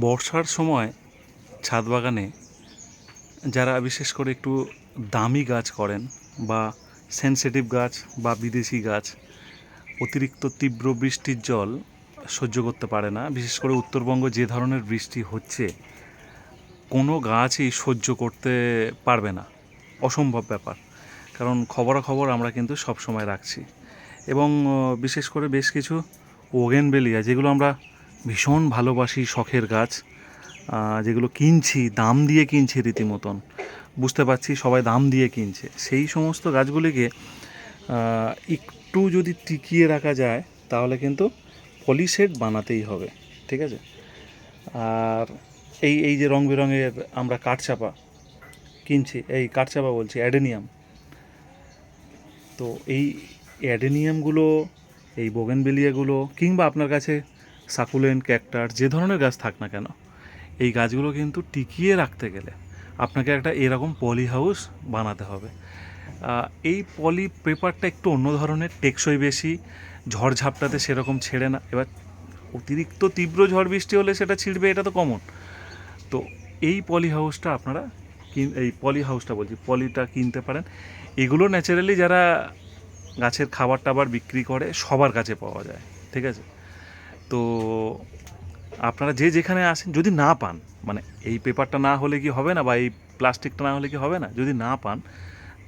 বর্ষার সময় ছাদ বাগানে যারা বিশেষ করে একটু দামি গাছ করেন বা সেনসিটিভ গাছ বা বিদেশি গাছ, অতিরিক্ত তীব্র বৃষ্টির জল সহ্য করতে পারে না। বিশেষ করে উত্তরবঙ্গ যে ধরনের বৃষ্টি হচ্ছে, কোনো গাছই সহ্য করতে পারবে না। অসম্ভব ব্যাপার। কারণ খবরাখবর আমরা কিন্তু সব সময় রাখছি। এবং, বিশেষ করে বেশ কিছু ওগেনবেলিয়া যেগুলো আমরা ভীষণ ভালোবাসি শখের গাছ যেগুলো কিনছি, দাম দিয়ে কিনছি রীতিমতন। বুঝতে পারছি সবাই দাম দিয়ে কিনছে। সেই সমস্ত গাছগুলিকে একটু যদি টিকিয়ে রাখা যায়, তাহলে কিন্তু পলিশেড বানাতেই হবে, ঠিক আছে? আর এই এই যে রং বেরঙের আমরা কাঠচাপা কিনছি, এই কাঠচাপা বলছি, অ্যাডেনিয়াম। তো এই অ্যাডেনিয়ামগুলো, এই বোগেনবেলিয়াগুলো কিংবা আপনার কাছে সাকুলেন্ট ক্যাকটার যে ধরনের গাছ থাক না কেন, এই গাছগুলো কিন্তু টিকিয়ে রাখতে গেলে আপনাকে একটা এরকম পলি হাউস বানাতে হবে। এই পলি পেপারটা একটু অন্য ধরনের, টেকসই বেশি ঝড়ঝাপটাতে সেরকম ছেড়ে না। এবার অতিরিক্ত তীব্র ঝড় বৃষ্টি হলে সেটা ছিঁড়বে, এটা তো কমন তো এই পলি হাউসটা আপনারা এই পলি হাউসটা বলছি, পলিটা কিনতে পারেন। এগুলো ন্যাচারালি যারা গাছের খাবার টাবার বিক্রি করে, সবার কাছে পাওয়া যায়, ঠিক আছে? তো আপনারা যে যেখানে আসেন, যদি না পান মানে এই পেপারটা না হলে কি হবে না বা এই প্লাস্টিকটা না হলে কি হবে না, যদি না পান,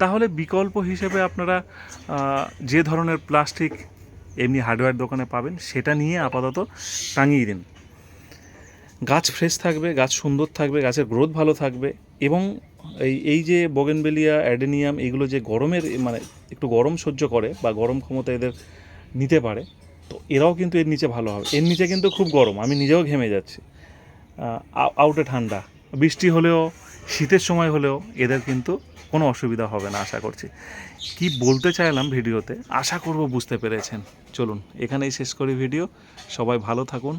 তাহলে বিকল্প হিসেবে আপনারা যে ধরনের প্লাস্টিক এমনি হার্ডওয়্যার দোকানে পাবেন, সেটা নিয়ে আপাতত টাঙিয়ে দিন। গাছ ফ্রেশ থাকবে, গাছ সুন্দর থাকবে, গাছের গ্রোথ ভালো থাকবে এবং এই এই যে বগেনবেলিয়া অ্যাডেনিয়াম এগুলো যে গরমের মানে একটু গরম সহ্য করে বা গরম ক্ষমতা এদের নিতে পারে তো এরাও কিন্তু এর নিচে ভালো হবে। এর নিচে কিন্তু খুব গরম, আমি নিজেও ঘেমে যাচ্ছি। আউটে ঠান্ডা। বৃষ্টি হলেও, শীতের সময় হলেও এদের কিন্তু কোনো অসুবিধা হবে না, আশা করছি। কি বলতে চাইলাম ভিডিওতে? আশা করব বুঝতে পেরেছেন। চলুন, এখানেই শেষ করি ভিডিও। সবাই ভালো থাকুন।